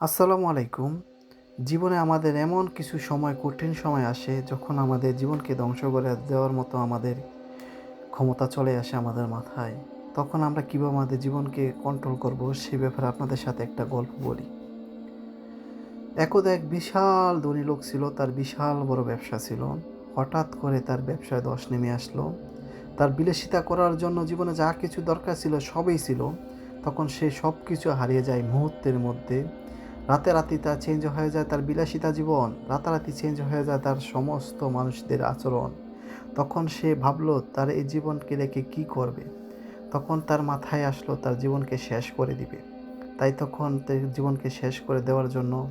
আসসালামু আলাইকুম। জীবনে আমাদের এমন কিছু সময়, কঠিন সময় আসে যখন আমাদের জীবনকে ধ্বংস করে দেওয়ার মতো আমাদের ক্ষমতা চলে আসে আমাদের মাথায়। তখন আমরা কীভাবে আমাদের জীবনকে কন্ট্রোল করব সে ব্যাপারে আপনাদের সাথে একটা গল্প বলি। একদা এক বিশাল ধনী লোক ছিল, তার বিশাল বড় ব্যবসা ছিল। হঠাৎ করে তার ব্যবসায় দশ নেমে আসলো। তার বিলাসিতা করার জন্য জীবনে যা কিছু দরকার ছিল সবই ছিল। তখন সে সব কিছু হারিয়ে যায় মুহূর্তের মধ্যে। রাতারাতি তা চেঞ্জ হয়ে যায় তার বিলাসিতা জীবন, রাতারাতি চেঞ্জ হয়ে যায় তার সমস্ত মানুষদের আচরণ। তখন সে ভাবলো, তার এই জীবনকে রেখে কি করবে? তখন তার মাথায় আসলো, তার জীবনকে শেষ করে দিবে। তাই তখন জীবনকে শেষ করে দেওয়ার জন্য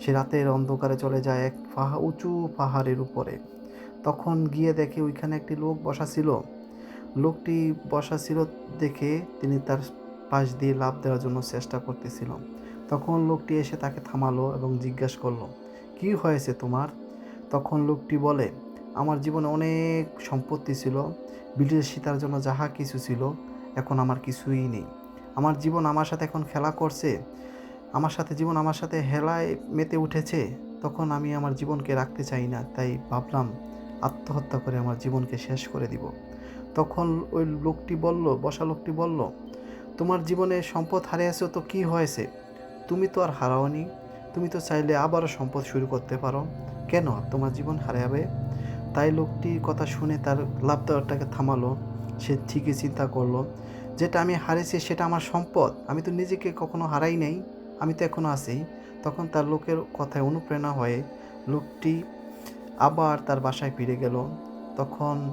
সে রাতের অন্ধকারে চলে যায় এক পাহা উঁচু পাহাড়ের উপরে। তখন গিয়ে দেখে ওইখানে একটি লোক বসা ছিল। লোকটি বসা ছিল দেখে তিনি তার পাশ দিয়ে লাভ দেওয়ার জন্য চেষ্টা করতেছিল। তখন লোকটি এসে তাকে থামালো এবং জিজ্ঞাসা করল, কি হয়েছে তোমার? তখন লোকটি বলে, আমার জীবনে অনেক সম্পত্তি ছিল বিলাসিতার জন্য যাহা কিছু ছিল, এখন আমার কিছুই নেই। আমার জীবন আমার সাথে এখন খেলা করছে, আমার সাথে জীবন আমার সাথে হেলায় মেতে উঠেছে, তখন আমি আমার জীবনকে রাখতে চাই না, তাই ভাবলাম আত্মহত্যা করে আমার জীবনকে শেষ করে দিব। তখন ওই লোকটি বলল, বসা লোকটি বলল, তোমার জীবনে সম্পদ হারিয়েছো তো কি হয়েছে? তুমি তো আর হারাওনি। তুমি তো চাইলে আবারও সম্পদ শুরু করতে পারো। কেন? তোমার জীবন হারাবে। তাই লোকটির কথা শুনে তার লাভ দেওয়ারটাকে থামালো। সে ঠিকই চিন্তা করল। যেটা আমি হারিয়েছি সেটা আমার সম্পদ। আমি তো নিজেকে কখনো হারাই নাই। আমি তো এখনও আছি। তখন তার লোকের কথায় অনুপ্রেরণা হয়ে লোকটি আবার তার বাসায় ফিরে গেল। তখন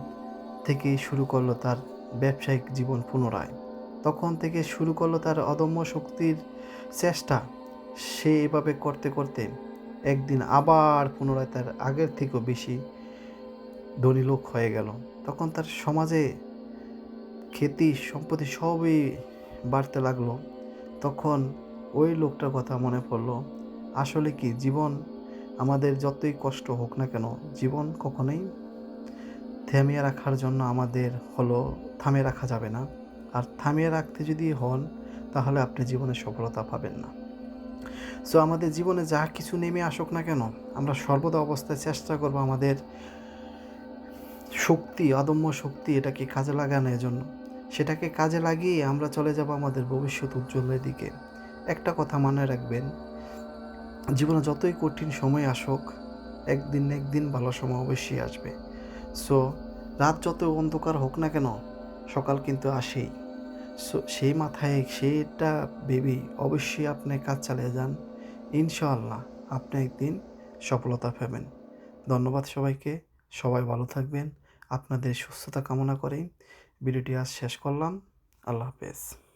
থেকেই শুরু করল তার ব্যবসায়িক জীবন পুনরায়। তখন থেকে শুরু করল তার অদম্য শক্তির চেষ্টা সে এভাবে করতে করতে। একদিন আবার পুনরায় তার আগের থেকেও বেশি ধনী লোক হয়ে গেল। তখন তার সমাজে খ্যাতি, সম্পত্তি সবই বাড়তে লাগল। তখন ওই লোকটার কথা মনে পড়ল, আসলে কি জীবন আমাদের যতই কষ্ট হোক না কেন, জীবন কখনোই থামিয়ে রাখার জন্য আমাদের হলো, থামিয়ে রাখা যাবে না। আর থামিয়ে রাখতে যদি হন, তাহলে আপনি জীবনে সফলতা পাবেন না। সো আমাদের জীবনে যা কিছু নেমে আসুক না কেন, আমরা সর্বদা অবস্থায় চেষ্টা করব আমাদের শক্তি, অদম্য শক্তি এটাকে কাজে লাগানোর জন্য। সেটাকে কাজে লাগিয়ে আমরা চলে যাব আমাদের ভবিষ্যৎ উজ্জ্বলের দিকে। একটা কথা মনে রাখবেন, জীবনে যতই কঠিন সময় আসুক, একদিন একদিন ভালো সময় অবশ্যই আসবে। সো রাত যত অন্ধকার হোক না কেন, সকাল কিন্তু আসেই। সো সেই মাথায় সেটা ভেবেই অবশ্যই আপনি কাজ চালিয়ে যান। ইনশাআল্লাহ আপনি একদিন সফলতা পাবেন। ধন্যবাদ সবাইকে। সবাই ভালো থাকবেন। আপনাদের সুস্থতা কামনা করে। ভিডিওটি আজ শেষ করলাম। আল্লাহ হাফেজ।